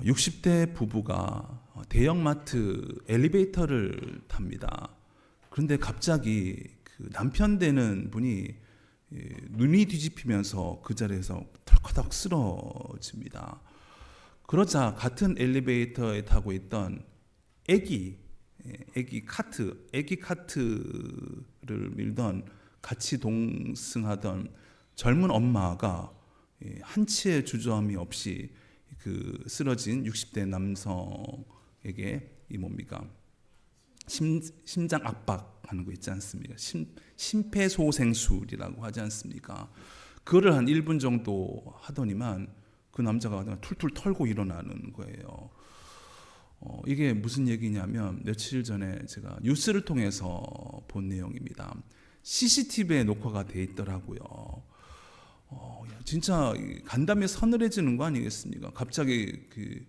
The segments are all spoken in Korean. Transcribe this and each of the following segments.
60대 부부가 대형마트 엘리베이터를 탑니다. 그런데 갑자기 그 남편 되는 분이 예, 눈이 뒤집히면서 그 자리에서 털커덕 쓰러집니다. 그러자 같은 엘리베이터에 타고 있던 애기, 예, 애기 카트, 애기 카트를 밀던 같이 동승하던 젊은 엄마가 예, 한치의 주저함이 없이 그 쓰러진 60대 남성에게 이 뭡니까 심, 심장 압박하는 거 있지 않습니까? 심, 심폐소생술이라고 하지 않습니까? 그거를 한 1분 정도 하더니만 그 남자가 그냥 툴툴 털고 일어나는 거예요. 어, 이게 무슨 얘기냐면 며칠 전에 제가 뉴스를 통해서 본 내용입니다. CCTV에 녹화가 돼 있더라고요. 진짜 이 간담이 서늘해지는 거 아니겠습니까? 갑자기 그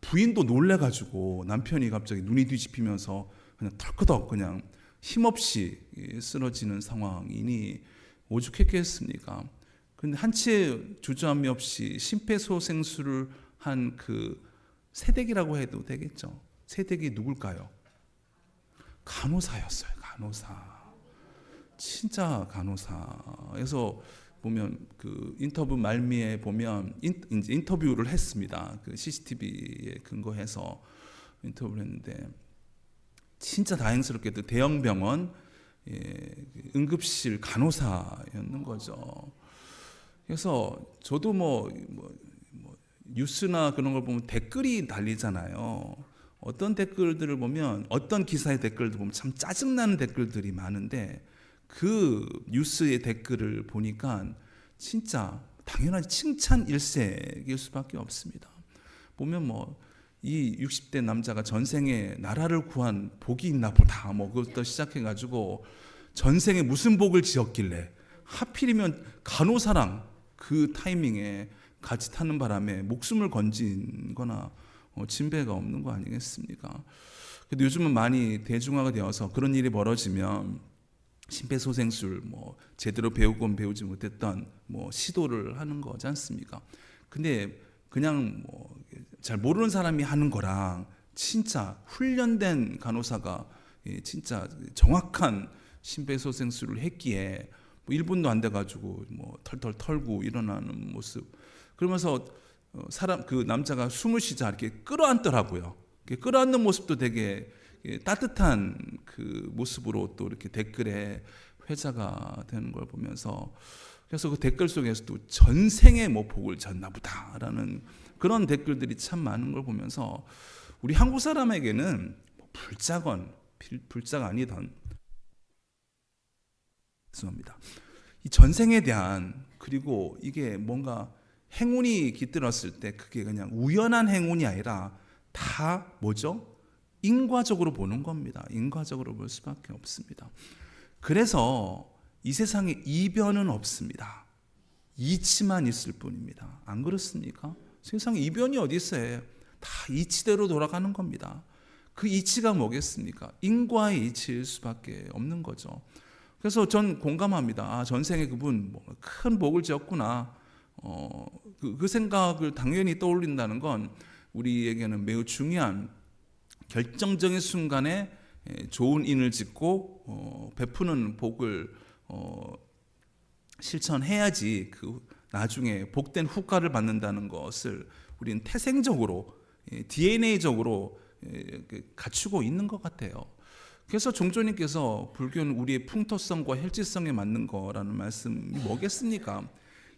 부인도 놀래가지고 남편이 갑자기 눈이 뒤집히면서 그냥 털커덕 그냥 힘없이 이 쓰러지는 상황이니 오죽했겠습니까? 근데 한치의 주저함이 없이 심폐소생술을 한 그 세대기라고 해도 되겠죠. 세대기 누굴까요? 간호사였어요. 간호사. 진짜 간호사에서 보면 그 인터뷰 말미에 보면 인, 이제 인터뷰를 했습니다. 그 CCTV에 근거해서 인터뷰를 했는데 진짜 다행스럽게도 대형 병원 예, 응급실 간호사였는 거죠. 그래서 저도 뭐, 뭐, 뭐 뉴스나 그런 걸 보면 댓글이 달리잖아요. 어떤 댓글들을 보면 어떤 기사의 댓글들 보면 참 짜증나는 댓글들이 많은데 그 뉴스의 댓글을 보니까 진짜 당연하지 칭찬 일색일 수밖에 없습니다. 보면 뭐 이 60대 남자가 전생에 나라를 구한 복이 있나 보다 뭐 그것부터 시작해 가지고 전생에 무슨 복을 지었길래 하필이면 간호사랑 그 타이밍에 같이 타는 바람에 목숨을 건진 거나 어, 진배가 없는 거 아니겠습니까? 근데 요즘은 많이 대중화가 되어서 그런 일이 벌어지면 심폐소생술 뭐 제대로 배우건 배우지 못했던 뭐 시도를 하는 거지 않습니까? 근데 그냥 뭐 잘 모르는 사람이 하는 거랑 진짜 훈련된 간호사가 예, 진짜 정확한 심폐소생술을 했기에 뭐 1분도 안 돼 가지고 뭐 털털 털고 일어나는 모습 그러면서 어, 사람 그 남자가 숨을 쉬자 이렇게 끌어안더라고요. 끌어안는 모습도 되게 예, 따뜻한 그 모습으로 또 이렇게 댓글에 회자가 되는 걸 보면서 그래서 그 댓글 속에서도 전생에 뭐 복을 졌나 보다라는 그런 댓글들이 참 많은 걸 보면서 우리 한국 사람에게는 뭐 불자건 빌- 불자가 아니던 죄송합니다. 이 전생에 대한 그리고 이게 뭔가 행운이 깃들었을 때 그게 그냥 우연한 행운이 아니라 다 뭐죠? 인과적으로 보는 겁니다. 인과적으로 볼 수밖에 없습니다. 그래서 이 세상에 이변은 없습니다. 이치만 있을 뿐입니다. 안 그렇습니까? 세상에 이변이 어디 있어요? 다 이치대로 돌아가는 겁니다. 그 이치가 뭐겠습니까? 인과의 이치일 수밖에 없는 거죠. 그래서 전 공감합니다. 아, 전생에 그분 뭐 큰 복을 지었구나. 어, 그, 그 생각을 당연히 떠올린다는 건 우리에게는 매우 중요한 결정적인 순간에 에, 좋은 인을 짓고 어, 베푸는 복을 어, 실천해야지 그 나중에 복된 후과를 받는다는 것을 우리는 태생적으로 예, DNA적으로 예, 그 갖추고 있는 것 같아요. 그래서 종조님께서 불교는 우리의 풍토성과 혈지성에 맞는 거라는 말씀이 뭐겠습니까?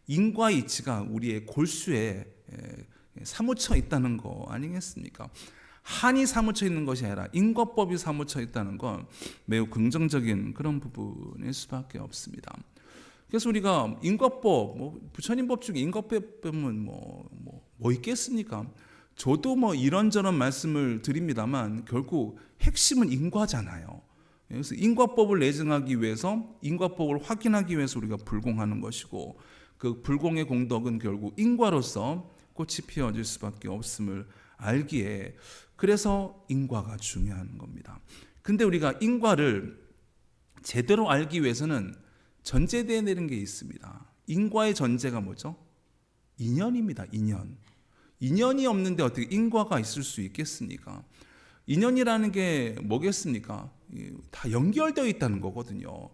인과 이치가 우리의 골수에 에, 사무쳐 있다는 거 아니겠습니까? 한이 사무쳐 있는 것이 아니라 인과법이 사무쳐 있다는 건 매우 긍정적인 그런 부분일 수밖에 없습니다. 그래서 우리가 인과법, 뭐 부처님 법 중에 인과법은 뭐, 뭐, 뭐 있겠습니까? 저도 뭐 이런저런 말씀을 드립니다만 결국 핵심은 인과잖아요. 그래서 인과법을 내증하기 위해서 인과법을 확인하기 위해서 우리가 불공하는 것이고 그 불공의 공덕은 결국 인과로서 꽃이 피어질 수밖에 없음을 알기에 그래서 인과가 중요한 겁니다. 근데 우리가 인과를 제대로 알기 위해서는 전제되어 내는 게 있습니다. 인과의 전제가 뭐죠? 인연입니다. 인연. 인연이 없는데 어떻게 인과가 있을 수 있겠습니까? 인연이라는 게 뭐겠습니까? 이, 다 연결되어 있다는 거거든요.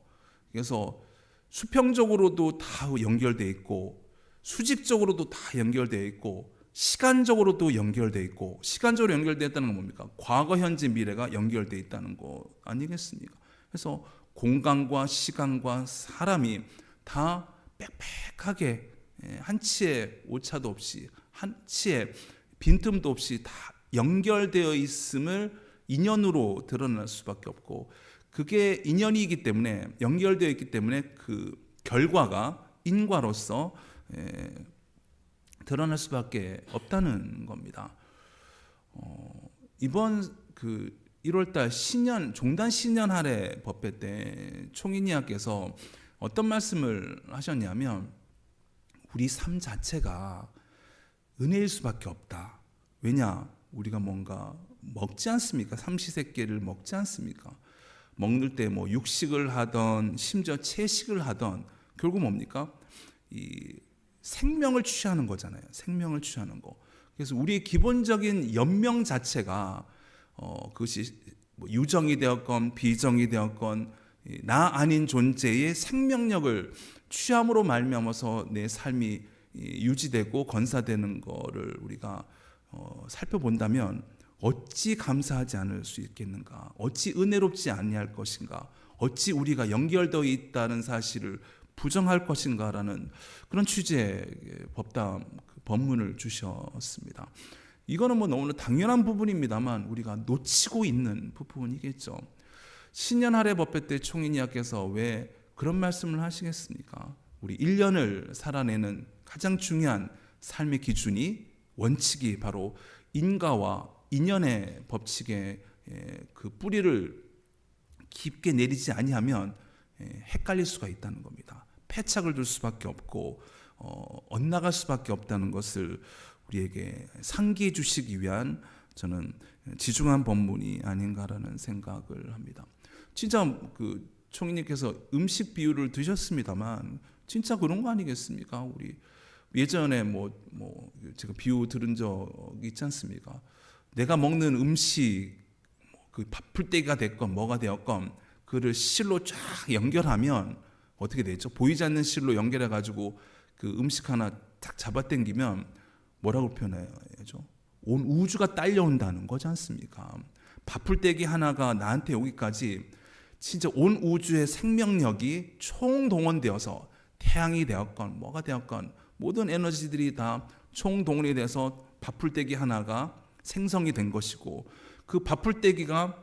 그래서 수평적으로도 다 연결되어 있고 수직적으로도 다 연결되어 있고 시간적으로도 연결되어 있고 시간적으로 연결되어 있다는 건 뭡니까? 과거, 현재, 미래가 연결되어 있다는 거 아니겠습니까? 그래서 공간과 시간과 사람이 다 빽빽하게 예, 한 치의 오차도 없이 한 치의 빈틈도 없이 다 연결되어 있음을 인연으로 드러날 수밖에 없고 그게 인연이기 때문에 연결되어 있기 때문에 그 결과가 인과로서 예, 드러날 수밖에 없다는 겁니다. 어, 이번 그 1월달 신년 종단 신년 할애 법회 때 총인이하께서 어떤 말씀을 하셨냐면 우리 삶 자체가 은혜일 수밖에 없다. 왜냐? 우리가 뭔가 먹지 않습니까? 삼시세끼를 먹지 않습니까? 먹는 때뭐 육식을 하던 심지어 채식을 하던 결국 뭡니까? 이 생명을 취하는 거잖아요. 생명을 취하는 거. 그래서 우리의 기본적인 연명 자체가 어 그것이 뭐 유정이 되었건 비정이 되었건 이나 아닌 존재의 생명력을 취함으로 말미암아서 내 삶이 이 유지되고 건사되는 거를 우리가 어 살펴본다면 어찌 감사하지 않을 수 있겠는가? 어찌 은혜롭지 아니할 것인가? 어찌 우리가 연결되어 있다는 사실을 부정할 것인가라는 그런 취지의 법담 그 법문을 주셨습니다. 이거는 뭐 너무나 당연한 부분입니다만 우리가 놓치고 있는 부분이겠죠. 신년 할애 법회 때 총인이야께서 왜 그런 말씀을 하시겠습니까? 우리 1년을 살아내는 가장 중요한 삶의 기준이 원칙이 바로 인과와 인연의 법칙에 예, 그 뿌리를 깊게 내리지 아니하면 예, 헷갈릴 수가 있다는 겁니다. 패착을 둘 수밖에 없고 어, 엇나갈 수밖에 없다는 것을 우리에게 상기해 주시기 위한 저는 지중한 법문이 아닌가라는 생각을 합니다. 진짜 그 총리님께서 음식 비유를 드셨습니다만 진짜 그런 거 아니겠습니까? 우리 예전에 뭐뭐 제가 비유 들은 적 있지 않습니까? 내가 먹는 음식 뭐그 밥풀떼기가 됐건 뭐가 되었건 그를 실로 쫙 연결하면 어떻게 되죠? 보이지 않는 실로 연결해 가지고 그 음식 하나 딱 잡아당기면 뭐라고 표현해야죠? 온 우주가 딸려온다는 거지 않습니까? 밥풀떼기 하나가 나한테 오기까지 진짜 온 우주의 생명력이 총동원되어서 태양이 되었건 뭐가 되었건 모든 에너지들이 다 총동원이 돼서 밥풀떼기 하나가 생성이 된 것이고 그 밥풀떼기가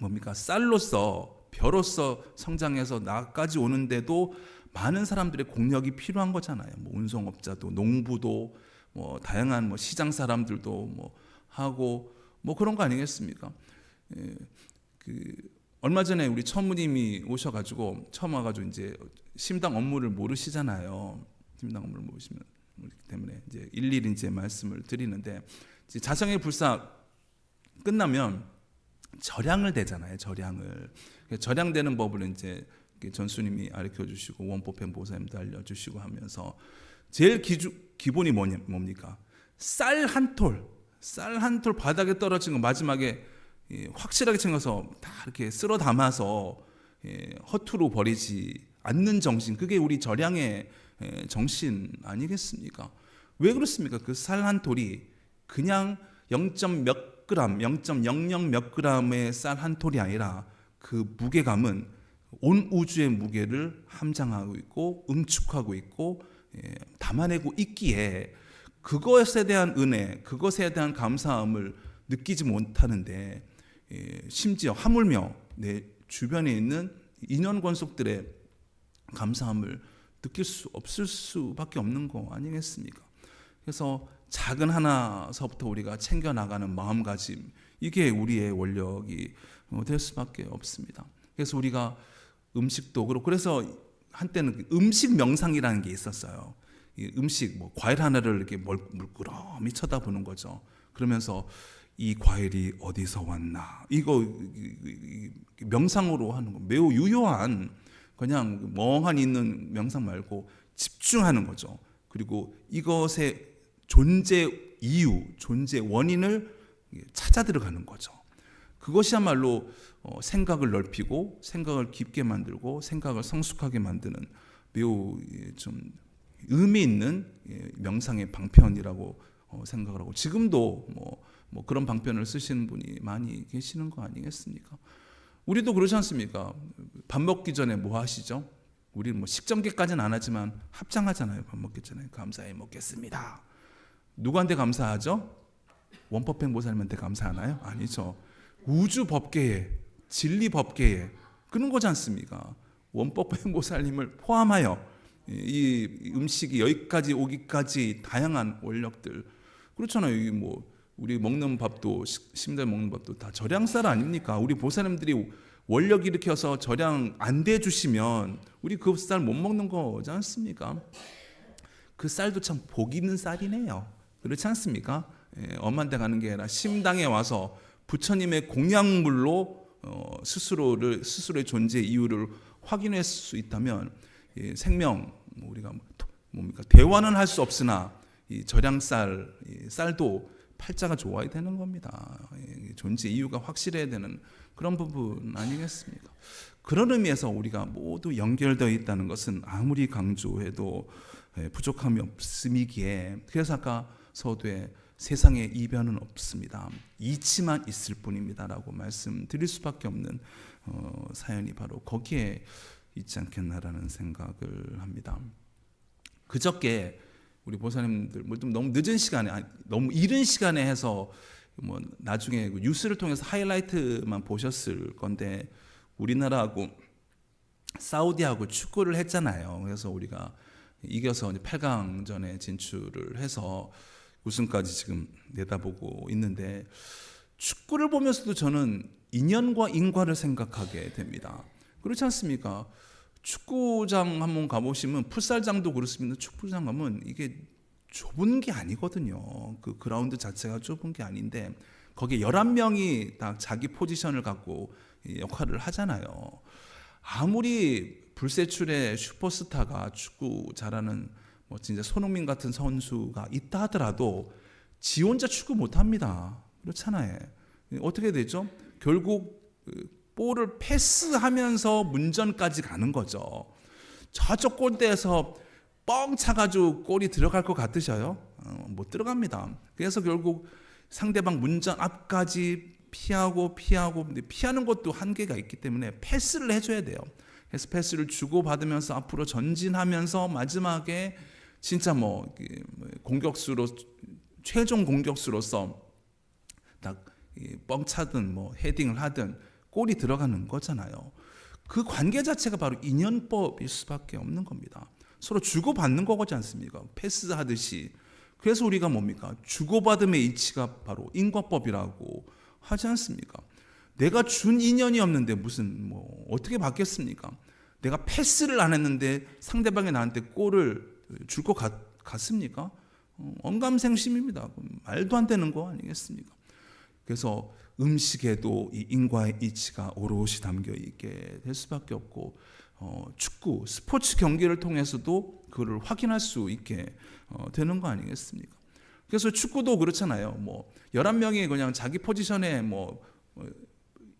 뭡니까 쌀로서 벼로서 성장해서 나까지 오는데도 많은 사람들의 공력이 필요한 거잖아요. 뭐 운송업자도 농부도 뭐 다양한 뭐 시장 사람들도 뭐 하고 뭐 그런 거 아니겠습니까? 예, 그 얼마 전에 우리 천무님이 오셔가지고 처음 와가지고 이제 심당 업무를 모르시잖아요. 심당 업무를 모르시면 때문에 이제 일일이 이제 말씀을 드리는데 이제 자성의 불사 끝나면 절양을 대잖아요. 절양을 절양되는 법을 이제 전수님이 알려 주시고 원법행 보사님도 알려주시고 하면서 제일 기주, 기본이 뭐냐, 뭡니까? 쌀 한 톨, 쌀 한 톨 바닥에 떨어진 거 마지막에 예, 확실하게 챙겨서 다 이렇게 쓸어 담아서 예, 허투루 버리지 않는 정신, 그게 우리 절양의 예, 정신 아니겠습니까? 왜 그렇습니까? 그 쌀 한 톨이 그냥 0. 몇 그램, 0.00 몇 그램의 쌀 한 톨이 아니라 그 무게감은 온 우주의 무게를 함장하고 있고 응축하고 있고 예, 담아내고 있기에 그것에 대한 은혜, 그것에 대한 감사함을 느끼지 못하는데 예, 심지어 하물며 내 주변에 있는 인연 권속들의 감사함을 느낄 수 없을 수밖에 없는 거 아니겠습니까? 그래서 작은 하나서부터 우리가 챙겨 나가는 마음가짐 이게 우리의 원력이 어, 될 수밖에 없습니다. 그래서 우리가 음식도 그렇고 그래서 한때는 그 음식 명상이라는 게 있었어요. 이 음식 뭐 과일 하나를 이렇게 멀- 물끄러미 쳐다보는 거죠. 그러면서 이 과일이 어디서 왔나 이거 명상으로 하는 거 매우 유효한 그냥 멍하니 있는 명상 말고 집중하는 거죠. 그리고 이것에 존재 이유, 존재 원인을 찾아 들어가는 거죠. 그것이야말로 어, 생각을 넓히고 생각을 깊게 만들고 생각을 성숙하게 만드는 매우 예, 좀 의미 있는 예, 명상의 방편이라고 어, 생각을 하고 지금도 뭐, 뭐 그런 방편을 쓰시는 분이 많이 계시는 거 아니겠습니까? 우리도 그렇지 않습니까? 밥 먹기 전에 뭐 하시죠? 우리 뭐 식전개까지는 안 하지만 합장하잖아요. 밥 먹기 전에 감사히 먹겠습니다. 누구한테 감사하죠? 원법행 보살님한테 감사하나요? 아니죠. 우주 법계에 진리 법계에 그런 거지 않습니까? 원법행 보살님을 포함하여 이 음식이 여기까지 오기까지 다양한 원력들 그렇잖아요. 이뭐 우리 먹는 밥도 심들 먹는 밥도 다 절양쌀 아닙니까? 우리 보살님들이 원력 일으켜서 절양 안돼 주시면 우리 그 쌀 못 먹는 거지 않습니까? 그 쌀도 참 복 있는 쌀이네요. 그렇지 않습니까? 예, 엄한테 가는 게 아니라 심당에 와서 부처님의 공양물로 어, 스스로를 스스로의 존재 이유를 확인할 수 있다면 예, 생명 뭐 우리가 뭐, 토- 뭡니까 대화는 할 수 없으나 이 절양쌀 이 쌀도 팔자가 좋아야 되는 겁니다. 예, 존재 이유가 확실해야 되는 그런 부분 아니겠습니까? 그런 의미에서 우리가 모두 연결되어 있다는 것은 아무리 강조해도 예, 부족함이 없음이기에 그래서 아까 서두에 세상에 이변은 없습니다. 이치만 있을 뿐입니다라고 말씀드릴 수밖에 없는 어, 사연이 바로 거기에 있지 않겠나라는 생각을 합니다. 그저께 우리 보사님들 뭐 좀 너무 늦은 시간에 아니, 너무 이른 시간에 해서 뭐 나중에 그 뉴스를 통해서 하이라이트만 보셨을 건데 우리나라하고 사우디하고 축구를 했잖아요. 그래서 우리가 이겨서 이제 8강전에 진출을 해서 우승까지 지금 내다보고 있는데 축구를 보면서도 저는 인연과 인과를 생각하게 됩니다. 그렇지 않습니까? 축구장 한번 가보시면 풋살장도 그렇습니다. 축구장 가면 이게 좁은 게 아니거든요. 그 그라운드 자체가 좁은 게 아닌데 거기에 11명이 다 자기 포지션을 갖고 이 역할을 하잖아요. 아무리 불세출의 슈퍼스타가 축구 잘하는 뭐 진짜 손흥민 같은 선수가 있다 하더라도 지 혼자 축구 못 합니다. 그렇잖아요. 어떻게 되죠? 결국 그 볼을 패스하면서 문전까지 가는 거죠. 저쪽 골대에서 뻥 차가지고 골이 들어갈 것 같으셔요? 어, 못 들어갑니다. 그래서 결국 상대방 문전 앞까지 피하고 피하고 피하는 것도 한계가 있기 때문에 패스를 해줘야 돼요. 그래서 패스를 주고 받으면서 앞으로 전진하면서 마지막에 진짜 뭐 공격수로 최종 공격수로서 딱 뻥 차든 뭐 헤딩을 하든 골이 들어가는 거잖아요. 그 관계 자체가 바로 인연법일 수밖에 없는 겁니다. 서로 주고받는 거지 않습니까? 패스하듯이. 그래서 우리가 뭡니까? 주고받음의 이치가 바로 인과법이라고 하지 않습니까? 내가 준 인연이 없는데 무슨 뭐 어떻게 받겠습니까? 내가 패스를 안 했는데 상대방이 나한테 골을 줄 것 같습니까? 어, 언감생심입니다. 말도 안 되는 거 아니겠습니까? 그래서 음식에도 이 인과의 이치가 오롯이 담겨 있게 될 수밖에 없고 어, 축구 스포츠 경기를 통해서도 그를 확인할 수 있게 어, 되는 거 아니겠습니까? 그래서 축구도 그렇잖아요. 뭐 11명이 그냥 자기 포지션에 뭐 어,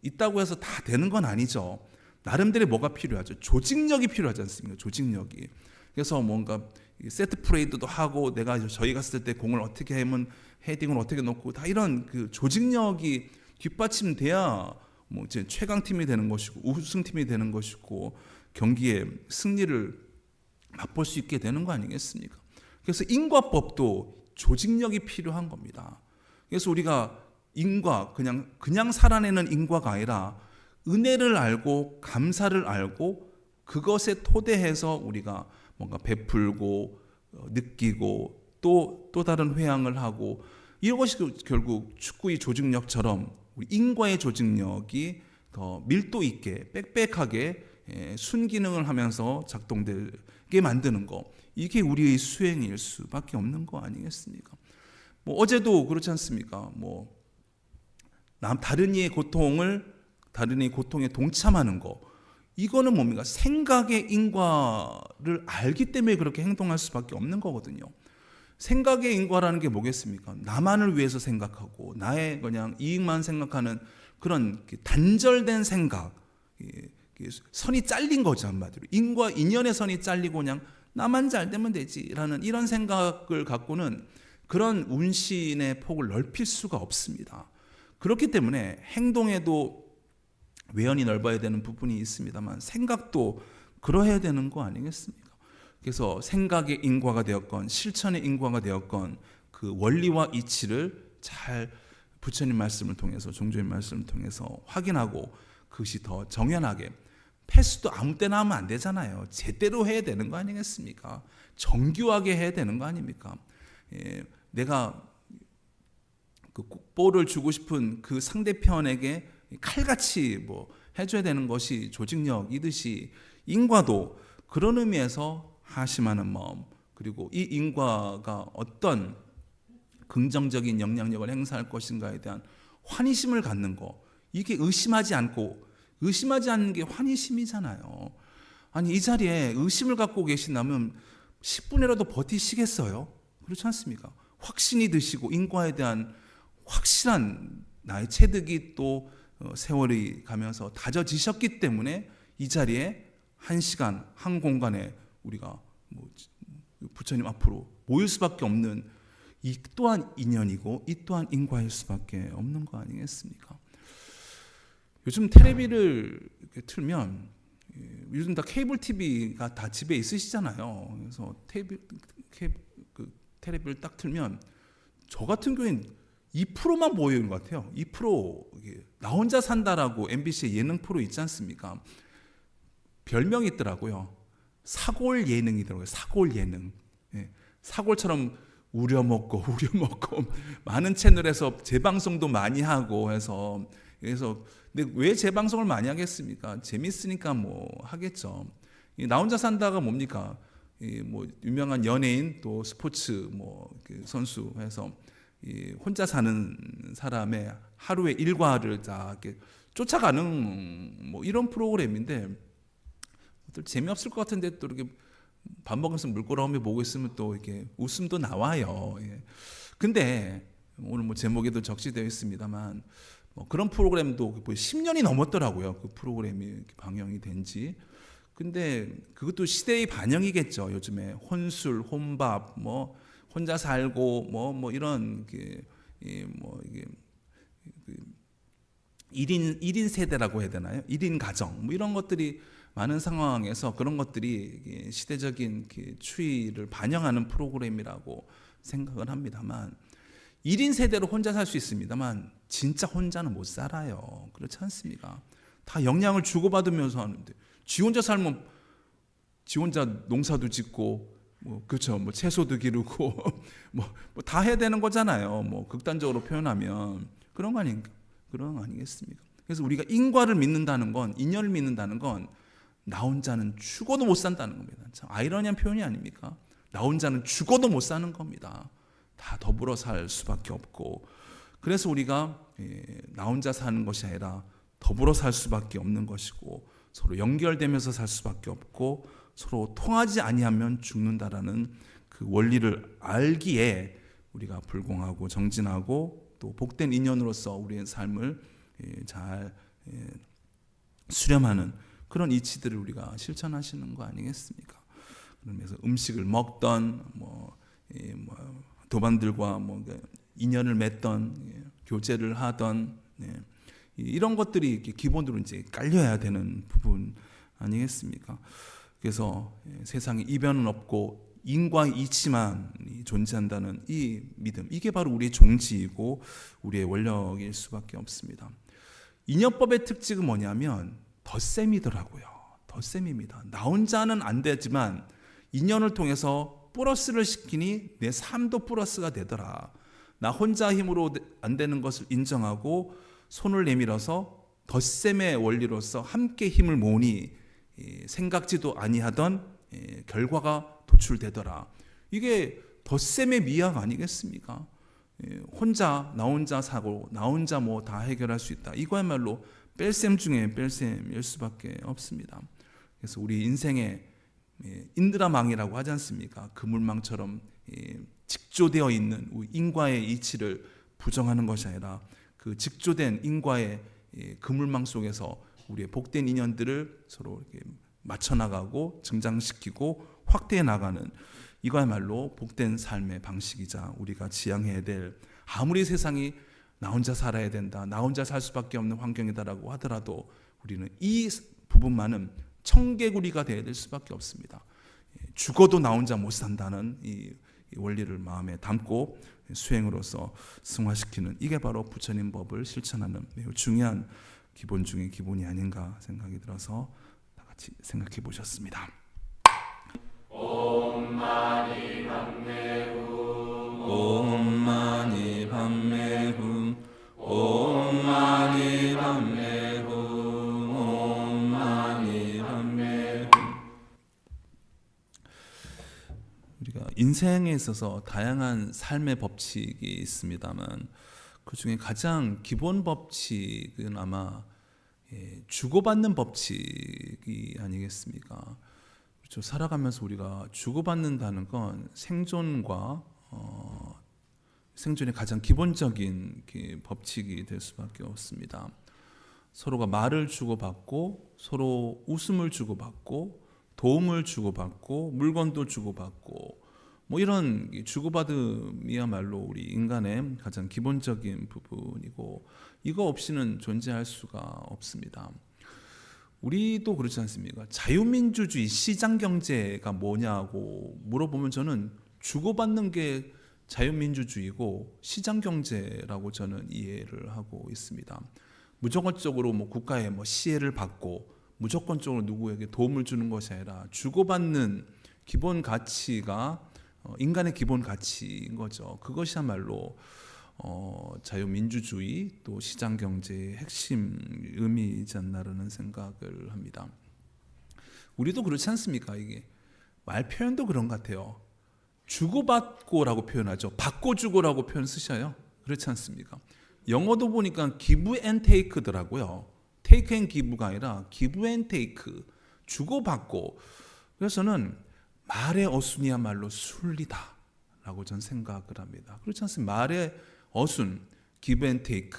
있다고 해서 다 되는 건 아니죠. 나름대로 뭐가 필요하죠? 조직력이 필요하지 않습니까? 조직력이. 그래서 뭔가 세트 프레이드도 하고 내가 저희 갔을 때 공을 어떻게 하면 헤딩을 어떻게 넣고 다 이런 그 조직력이 뒷받침돼야 뭐 이제 최강 팀이 되는 것이고 우승 팀이 되는 것이고 경기에 승리를 맛볼 수 있게 되는 거 아니겠습니까? 그래서 인과법도 조직력이 필요한 겁니다. 그래서 우리가 인과 그냥 그냥 살아내는 인과가 아니라 은혜를 알고 감사를 알고 그것에 토대해서 우리가 뭔가 베풀고 어, 느끼고 또 또 다른 회양을 하고 이것이 결국 축구의 조직력처럼 우리 인과의 조직력이 더 밀도 있게 빽빽하게 예, 순기능을 하면서 작동되게 만드는 거 이게 우리의 수행일 수밖에 없는 거 아니겠습니까? 뭐 어제도 그렇지 않습니까? 뭐남 다른 이의 고통을 다른 이의 고통에 동참하는 거 이거는 뭡니까? 생각의 인과를 알기 때문에 그렇게 행동할 수밖에 없는 거거든요. 생각의 인과라는 게 뭐겠습니까? 나만을 위해서 생각하고 나의 그냥 이익만 생각하는 그런 단절된 생각, 예, 선이 잘린 거죠 한마디로 인과 인연의 선이 잘리고 그냥 나만 잘 되면 되지라는 이런 생각을 갖고는 그런 운신의 폭을 넓힐 수가 없습니다. 그렇기 때문에 행동에도 외연이 넓어야 되는 부분이 있습니다만 생각도 그러해야 되는 거 아니겠습니까? 그래서 생각의 인과가 되었건 실천의 인과가 되었건 그 원리와 이치를 잘 부처님 말씀을 통해서 종교의 말씀을 통해서 확인하고 그것이 더 정연하게 패스도 아무 때나 하면 안 되잖아요. 제대로 해야 되는 거 아니겠습니까? 정교하게 해야 되는 거 아닙니까? 예, 내가 그 볼을 주고 싶은 그 상대편에게 칼같이 뭐 해줘야 되는 것이 조직력이듯이 인과도 그런 의미에서 하심하는 마음 그리고 이 인과가 어떤 긍정적인 영향력을 행사할 것인가에 대한 환희심을 갖는 거 이게 의심하지 않고 의심하지 않는 게 환희심이잖아요. 아니 이 자리에 의심을 갖고 계신다면 10분이라도 버티시겠어요? 그렇지 않습니까? 확신이 드시고 인과에 대한 확실한 나의 체득이 또 어, 세월이 가면서 다져지셨기 때문에 이 자리에 한 시간 한 공간에 우리가 뭐 부처님 앞으로 모일 수밖에 없는 이 또한 인연이고 이 또한 인과일 수밖에 없는 거 아니겠습니까? 요즘 텔레비를 틀면 예, 요즘 다 케이블 TV가 다 집에 있으시잖아요. 그래서 테이블 케, 그 텔레비를 딱 틀면 저 같은 경우엔 2%만 보이는 것 같아요. 2% 이게 나 혼자 산다라고 MBC 예능 프로 있지 않습니까? 별명이 있더라고요. 사골 예능이더라고요. 사골 예능. 예, 사골처럼 우려먹고 우려먹고 많은 채널에서 재방송도 많이 하고 해서 그래서 근데 왜 재방송을 많이 하겠습니까? 재밌으니까 뭐 하겠죠. 이나 혼자 산다가 뭡니까? 이뭐 유명한 연예인 또 스포츠 뭐그 선수 해서 이 혼자 사는 사람의 하루의 일과를 다 이렇게 쫓아가는 뭐 이런 프로그램인데 또 재미없을 것 같은데 또 이렇게 밥 먹으면서 물끄러미 보고 있으면 또 이렇게 웃음도 나와요. 예. 근데 오늘 뭐 제목에도 적시되어 있습니다만 뭐 그런 프로그램도 10년이 넘었더라고요. 그 프로그램이 방영이 된 지. 근데 그것도 시대의 반영이겠죠. 요즘에 혼술, 혼밥, 뭐 혼자 살고 뭐뭐 이런 그뭐 이게 그 1인 1인 세대라고 해야 되나요? 1인 가정 뭐 이런 것들이 많은 상황에서 그런 것들이 시대적인 그 추이를 반영하는 프로그램이라고 생각을 합니다만 1인 세대로 혼자 살 수 있습니다만 진짜 혼자는 못 살아요. 그렇지 않습니까? 다 영향을 주고받으면서 하는데 지 혼자 살면 지 혼자 농사도 짓고 뭐 그렇죠. 뭐 채소도 기르고 뭐 다 해야 되는 거잖아요. 뭐 극단적으로 표현하면 그런 거 아닌가? 그런 거 아니겠습니까? 그래서 우리가 인과를 믿는다는 건 인연을 믿는다는 건 나 혼자는 죽어도 못 산다는 겁니다. 참 아이러니한 표현이 아닙니까? 나 혼자는 죽어도 못 사는 겁니다. 다 더불어 살 수밖에 없고 그래서 우리가 예, 나 혼자 사는 것이 아니라 더불어 살 수밖에 없는 것이고 서로 연결되면서 살 수밖에 없고 서로 통하지 아니하면 죽는다라는 그 원리를 알기에 우리가 불공하고 정진하고 또 복된 인연으로서 우리의 삶을 예, 잘 예, 수렴하는 그런 이치들을 우리가 실천하시는 거 아니겠습니까? 그러면서 음식을 먹던 뭐, 뭐 도반들과 뭐그 인연을 맺던 예, 교제를 하던 예, 이런 것들이 기본으로 이제 깔려야 되는 부분 아니겠습니까? 그래서 예, 세상에 이변은 없고 인과 이치만 존재한다는 이 믿음 이게 바로 우리의 종지이고 우리의 원력일 수밖에 없습니다. 인연법의 특징은 뭐냐면 덧셈이더라고요. 덧셈입니다. 나 혼자는 안 되지만 인연을 통해서 플러스를 시키니 내 삶도 플러스가 되더라. 나 혼자 힘으로 안 되는 것을 인정하고 손을 내밀어서 덧셈의 원리로서 함께 힘을 모으니 생각지도 아니하던 결과가 도출되더라. 이게 덧셈의 미학 아니겠습니까? 혼자 나 혼자 사고 나 혼자 뭐 다 해결할 수 있다. 이거야말로 뺄셈 중에 뺄셈일 수밖에 없습니다. 그래서 우리 인생의 인드라망이라고 하지 않습니까? 그물망처럼 직조되어 있는 인과의 이치를 부정하는 것이 아니라 그 직조된 인과의 이 그물망 속에서 우리의 복된 인연들을 서로 이렇게 맞춰 나가고 증장시키고 확대해 나가는 이거야말로 복된 삶의 방식이자 우리가 지향해야 될 아무리 세상이 나 혼자 살아야 된다, 나 혼자 살 수밖에 없는 환경이다라고 하더라도 우리는 이 부분만은 청개구리가 되어야 될 수밖에 없습니다. 예, 죽어도 나 혼자 못 산다는 이, 이 원리를 마음에 담고 수행으로서 승화시키는 이게 바로 부처님 법을 실천하는 매우 중요한 기본 중의 기본이 아닌가 생각이 들어서 다 같이 생각해 보셨습니다. 우리가 인생에 있어서 다양한 삶의 법칙이 있습니다만 그 중에 가장 기본 법칙은 아마 예, 주고받는 법칙이 아니겠습니까? 그렇죠. 살아가면서 우리가 주고받는다는 건 생존과 어, 생존의 가장 기본적인 그 법칙이 될 수밖에 없습니다. 서로가 말을 주고받고 서로 웃음을 주고받고 도움을 주고받고 물건도 주고받고 뭐 이런 주고받음이야말로 우리 인간의 가장 기본적인 부분이고 이거 없이는 존재할 수가 없습니다. 우리도 그렇지 않습니까? 자유민주주의 시장 경제가 뭐냐고 물어보면 저는 주고받는 게 자유민주주의고 시장 경제라고 저는 이해를 하고 있습니다. 무조건적으로 뭐 국가의 뭐 시혜를 받고 무조건적으로 누구에게 도움을 주는 것이 아니라 주고받는 기본 가치가 어, 인간의 기본 가치인 거죠. 그것이야말로 어, 자유민주주의 또 시장 경제의 핵심 의미이지 않나라는 생각을 합니다. 우리도 그렇지 않습니까? 이게 말 표현도 그런 것 같아요. 주고받고라고 표현하죠. 받고 주고라고 표현 쓰셔요. 그렇지 않습니까? 영어도 보니까 give and take더라고요. take and give가 아니라 give and take. 주고받고. 그래서는 말의 어순이야말로 순리다라고 전 생각을 합니다. 그렇지 않습니까? 말의 어순, take,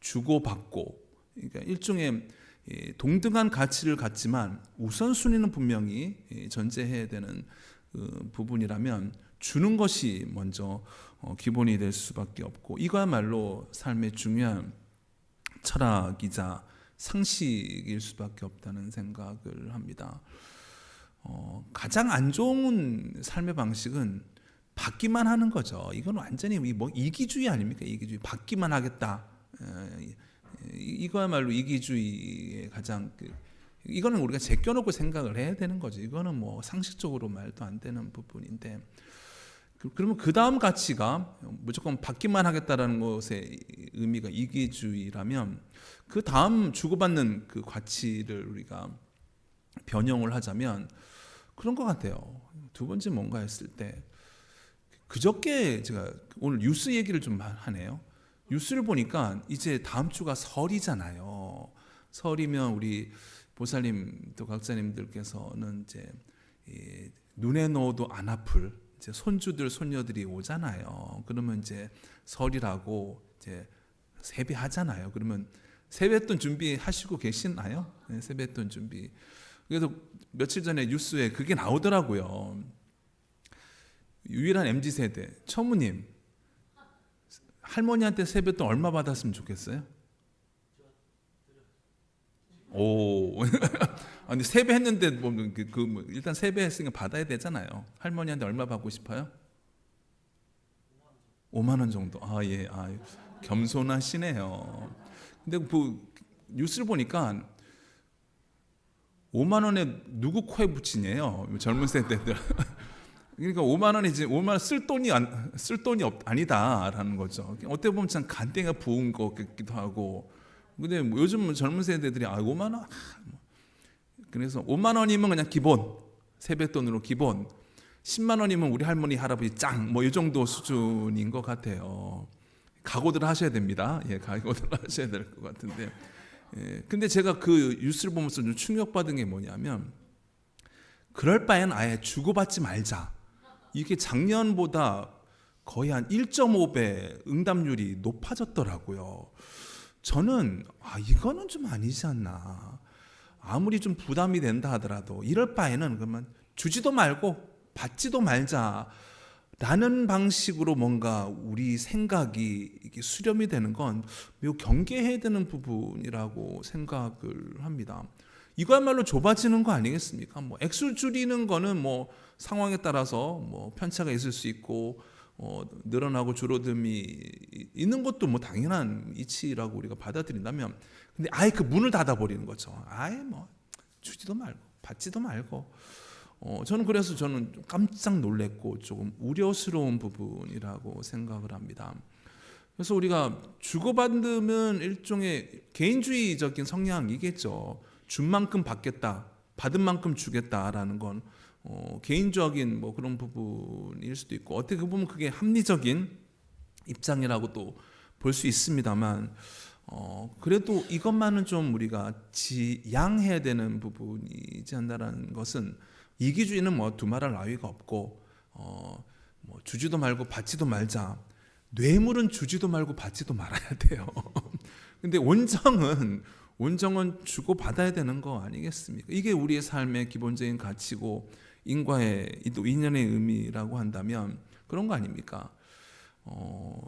주고받고. 그러니까 일종의 예, 동등한 가치를 갖지만 우선순위는 분명히 예, 전제해야 되는 그 부분이라면 주는 것이 먼저 어, 기본이 될 수밖에 없고 이거야말로 삶의 중요한 철학이자 상식일 수밖에 없다는 생각을 합니다. 어, 가장 안 좋은 삶의 방식은 받기만 하는 거죠. 이건 완전히 뭐 이기주의 아닙니까? 이기주의 받기만 하겠다. 에, 이거야말로 이기주의의 가장 그, 이거는 우리가 제껴놓고 생각을 해야 되는 거죠. 이거는 뭐 상식적으로 말도 안 되는 부분인데 그- 그러면 그 다음 가치가 무조건 받기만 하겠다라는 것의 의미가 이기주의라면 그 다음 주고받는 그 가치를 우리가 변형을 하자면 그런 것 같아요. 두 번째 뭔가 했을 때 그저께 제가 오늘 뉴스 얘기를 좀 하네요. 뉴스를 보니까 이제 다음 주가 설이잖아요. 설이면 우리 보살님 또 각자님들께서는 이제 이 눈에 넣어도 안 아플 이제 손주들 손녀들이 오잖아요. 그러면 이제 설이라고 이제 세배하잖아요. 그러면 세뱃돈 준비하시고 계시나요? 네, 세뱃돈 준비. 그래서 며칠 전에 뉴스에 그게 나오더라고요. 유일한 mz 세대 처무님 할머니한테 세뱃돈 얼마 받았으면 좋겠어요? 오, 아니 세배했는데 뭐 그 그, 뭐 일단 세배했으니까 받아야 되잖아요. 할머니한테 얼마 받고 싶어요? 5만 원 정도. 아 예, 아 겸손하시네요. 근데 그 뉴스를 보니까 5만 원에 누구 코에 붙이네요. 젊은 세대들. 그러니까 5만 원이 이제 5만 원 쓸 돈이 안, 쓸 돈이 없, 아니다라는 거죠. 어떻게 보면 참 간땡이가 부은 것 같기도 하고. 근데 뭐 요즘 젊은 세대들이 아 5만 원. 아, 뭐. 그래서 5만 원이면 그냥 기본 세뱃돈으로 기본. 10만 원이면 우리 할머니 할아버지 짱 뭐 이 정도 수준인 것 같아요. 각오들 하셔야 됩니다. 예, 각오들 하셔야 될 것 같은데. 예, 근데 제가 그 뉴스를 보면서 좀 충격받은 게 뭐냐면 그럴 바엔 아예 주고받지 말자. 이게 작년보다 거의 한 1.5배 응답률이 높아졌더라고요. 저는 아 이거는 좀 아니지 않나. 아무리 좀 부담이 된다 하더라도 이럴 바에는 그러면 주지도 말고 받지도 말자. 라는 방식으로 뭔가 우리 생각이 수렴이 되는 건 매우 경계해야 되는 부분이라고 생각을 합니다. 이거야말로 좁아지는 거 아니겠습니까? 뭐 액수 줄이는 거는 뭐 상황에 따라서 뭐 편차가 있을 수 있고 어, 늘어나고 줄어듦이 있는 것도 뭐 당연한 이치라고 우리가 받아들인다면 근데 아예 그 문을 닫아 버리는 거죠. 아예 뭐 주지도 말고 받지도 말고 어, 저는 그래서 저는 좀 깜짝 놀랐고 조금 우려스러운 부분이라고 생각을 합니다. 그래서 우리가 주고받으면 일종의 개인주의적인 성향이겠죠. 준 만큼 받겠다, 받은 만큼 주겠다라는 건 어, 개인적인 뭐 그런 부분일 수도 있고 어떻게 보면 그게 합리적인 입장이라고도 볼수 있습니다만 어, 그래도 이것만은 좀 우리가 지양해야 되는 부분이지 않나라는 것은 이기주의는 뭐 두말할 나위가 없고 어, 뭐 주지도 말고 받지도 말자. 뇌물은 주지도 말고 받지도 말아야 돼요. 근데 온정은 온정은 주고 받아야 되는 거 아니겠습니까? 이게 우리의 삶의 기본적인 가치고 인과의 또 인연의 의미라고 한다면 그런 거 아닙니까? 어,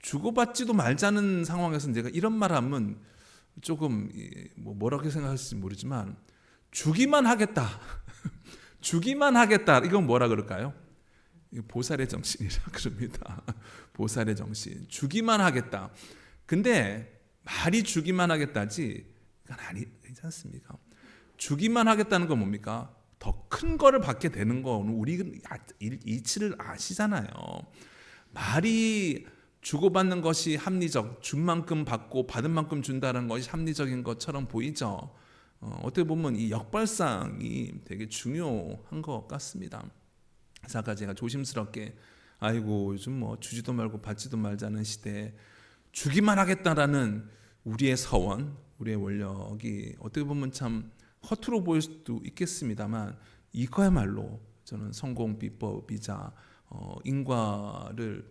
주고받지도 말자는 상황에서 제가 이런 말하면 조금 뭐 뭐라고 생각하실지 모르지만 주기만 하겠다. 주기만 하겠다. 이건 뭐라 그럴까요? 보살의 정신이라 그럽니다. 보살의 정신. 주기만 하겠다. 근데 말이 주기만 하겠다지 그건 아니지 않습니까? 주기만 하겠다는 건 뭡니까? 더 큰 거를 받게 되는 거는 우리 이치를 아시잖아요. 말이 주고받는 것이 합리적, 준 만큼 받고 받은 만큼 준다는 것이 합리적인 것처럼 보이죠. 어, 어떻게 보면 이 역발상이 되게 중요한 것 같습니다. 그래서 아까 제가 조심스럽게 아이고 요즘 뭐 주지도 말고 받지도 말자는 시대에 주기만 하겠다라는 우리의 서원, 우리의 원력이 어떻게 보면 참 허투루 보일 수도 있겠습니다만 이거야말로 저는 성공 비법이자 어, 인과를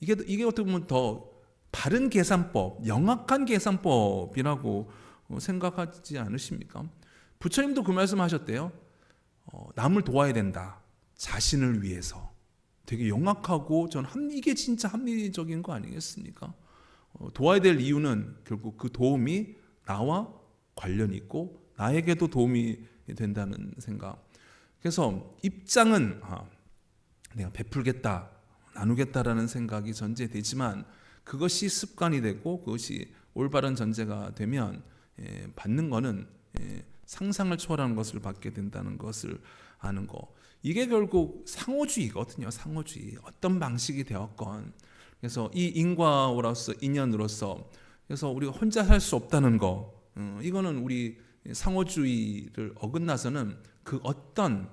이게 이게 어떻게 보면 더 바른 계산법, 영악한 계산법이라고 어, 생각하지 않으십니까? 부처님도 그 말씀 하셨대요. 어, 남을 도와야 된다. 자신을 위해서. 되게 영악하고 전 합, 이게 진짜 합리적인 거 아니겠습니까? 어, 도와야 될 이유는 결국 그 도움이 나와 관련이 있고 나에게도 도움이 된다는 생각. 그래서 입장은 아, 내가 베풀겠다, 나누겠다라는 생각이 전제되지만 그것이 습관이 되고 그것이 올바른 전제가 되면 예, 받는 거는 예, 상상을 초월하는 것을 받게 된다는 것을 아는 거. 이게 결국 상호주의거든요. 상호주의. 어떤 방식이 되었건. 그래서 이 인과로서 인연으로서 그래서 우리가 혼자 살 수 없다는 거. 어, 이거는 우리 상호주의를 어긋나서는 그 어떤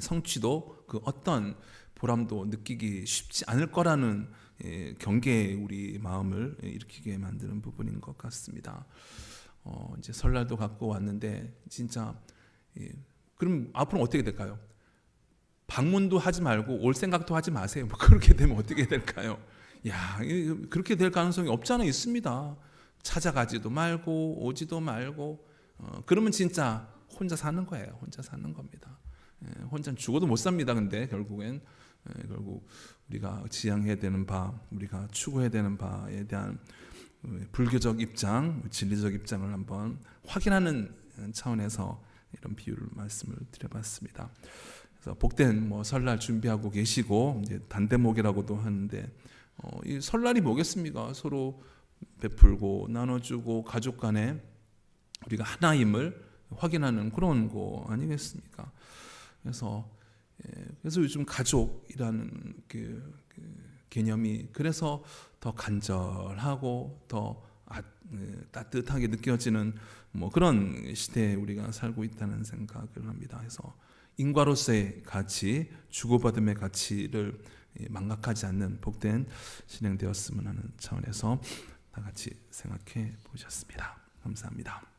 성취도 그 어떤 보람도 느끼기 쉽지 않을 거라는 예, 경계에 우리 마음을 일으키게 만드는 부분인 것 같습니다. 어, 이제 설날도 갖고 왔는데 진짜 예, 그럼 앞으로 어떻게 될까요? 방문도 하지 말고 올 생각도 하지 마세요. 뭐 그렇게 되면 어떻게 될까요? 야, 그렇게 될 가능성이 없잖아 있습니다. 찾아가지도 말고 오지도 말고 어, 그러면 진짜 혼자 사는 거예요. 혼자 사는 겁니다. 예, 혼자 죽어도 못 삽니다. 근데 결국엔 예, 결국 우리가 지향해야 되는 바, 우리가 추구해야 되는 바에 대한 불교적 입장, 진리적 입장을 한번 확인하는 차원에서 이런 비유를 말씀을 드려봤습니다. 그래서 복된 뭐 설날 준비하고 계시고 이제 단대목이라고도 하는데 어, 이 설날이 뭐겠습니까? 서로 베풀고 나눠주고 가족 간에 우리가 하나임을 확인하는 그런 거 아니겠습니까? 그래서 예, 그래서 요즘 가족이라는 그, 그 개념이 그래서 더 간절하고 더 아, 네, 따뜻하게 느껴지는 뭐 그런 시대에 우리가 살고 있다는 생각을 합니다. 그래서 인과로서의 가치, 주고받음의 가치를 망각하지 않는 복된 진행되었으면 하는 차원에서 다 같이 생각해 보셨습니다. 감사합니다.